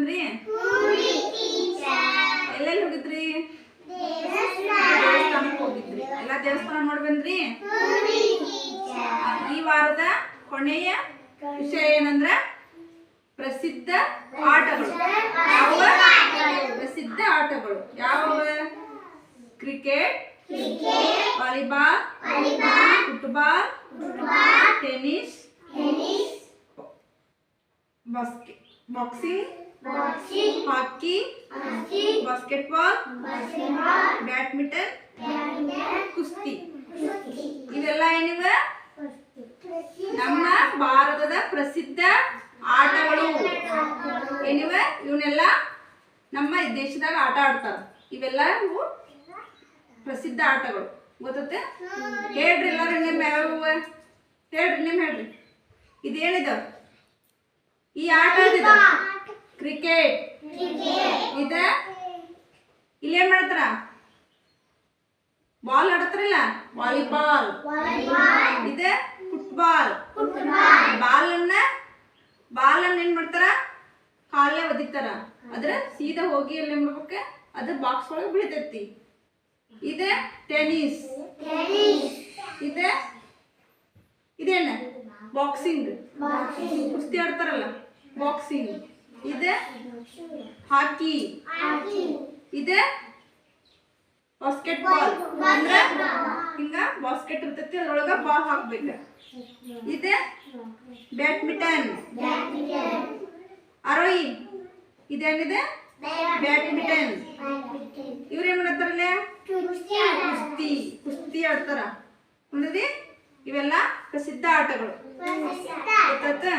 ಬಂದ್ರಿ ಎಲ್ಲೆಲ್ಲಿ ಹೋಗಿದ್ರಿ? ದೇವಸ್ಥಾನಕ್ಕೆ ಹೋಗಿದ್ರಿ. ಎಲ್ಲ ದೇವಸ್ಥಾನ ನೋಡಿ ಬಂದ್ರಿ ಈ ವಾರದ ಕೊನೆಯ ವಿಷಯ ಏನಂದ್ರ ಪ್ರಸಿದ್ಧ ಆಟಗಳು. ಯಾವ ಪ್ರಸಿದ್ಧ ಆಟಗಳು. ಯಾವ cricket volleyball football tennis basket boxing hockey basketball badminton ಕುಸ್ತಿ ಇವೆಲ್ಲ ಏನಿವೆ ನಮ್ಮ ಭಾರತದ ಪ್ರಸಿದ್ಧ ಆಟಗಳು. ಏನಿವೆ? ಇವನ್ನೆಲ್ಲ ನಮ್ಮ ದೇಶದಾಗ ಆಟ ಆಡ್ತಾರ. ಇವೆಲ್ಲ ಪ್ರಸಿದ್ಧ ಆಟಗಳು. ಗೊತ್ತತೆ ಹೇಳ್ರಿ ಎಲ್ಲಾರು ನಿಮ್ಮ ಯಾವ ಹೇಳ್ರಿ ನಿಮ್ಮ ಹೇಳ್ರಿ. ಇದೇನಿದ ಈ ಆಟ ಕ್ರಿಕೆಟ್ ಇದ? ಇಲ್ಲೇನ್ ಮಾಡ್ತಾರ? ಬಾಲ್ ಆಡತ್ರಲ್ಲ? ವಾಲಿಬಾಲ್ ಇದ? ಫುಟ್ಬಾಲ್ ಬಾಲ್ ಅನ್ನ ಬಾಲ್ ಅನ್ನ ಏನ್ ಮಾಡ್ತಾರ? ಕಾಲೇ ಒದಿತಾರ. ಅದ್ರ ಸೀದಾ ಹೋಗಿ ಅಲ್ಲಿ ಮಾಡ್ಬೇಕ? ಅದು ಬಾಕ್ಸ್ ಒಳಗೆ ಬೀಳ್ತೈತಿ. ಇದ? ಟೆನಿಸ್ ಇದ? ಇದೇನ? ಬಾಕ್ಸಿಂಗ್ ಕುಸ್ತಿ ಆಡ್ತಾರಲ್ಲ? ಬಾಕ್ಸಿಂಗ್ ಇದ? ಹಾಕಿ. ಇದೆ? ಬಾಸ್ಕೆಟ್ ಬಾಲ್ ಅಂದ್ರೆ? ಹಿಂಗ ಬಾಸ್ಕೆಟ್ ಇರ್ತೈತಿ ಅದ್ರೊಳಗ ಬಾಲ್ ಹಾಕ್ಬೇಕು. ಇದೆ? ಬ್ಯಾಡ್ಮಿಂಟನ್ ಅರೋಯಿ ಇದೇನಿದೆ? ಬ್ಯಾಡ್ಮಿಂಟನ್ ಇವ್ರೇನ್ ಮಾಡತ್ತಾರಲ್ಲ ಕುಸ್ತಿ ಕುಸ್ತಿ. ಆಡ್ತಾರ. ಇವೆಲ್ಲ ಪ್ರಸಿದ್ಧ ಆಟಗಳು. ಗೊತ್ತಾಯ್ತಾ?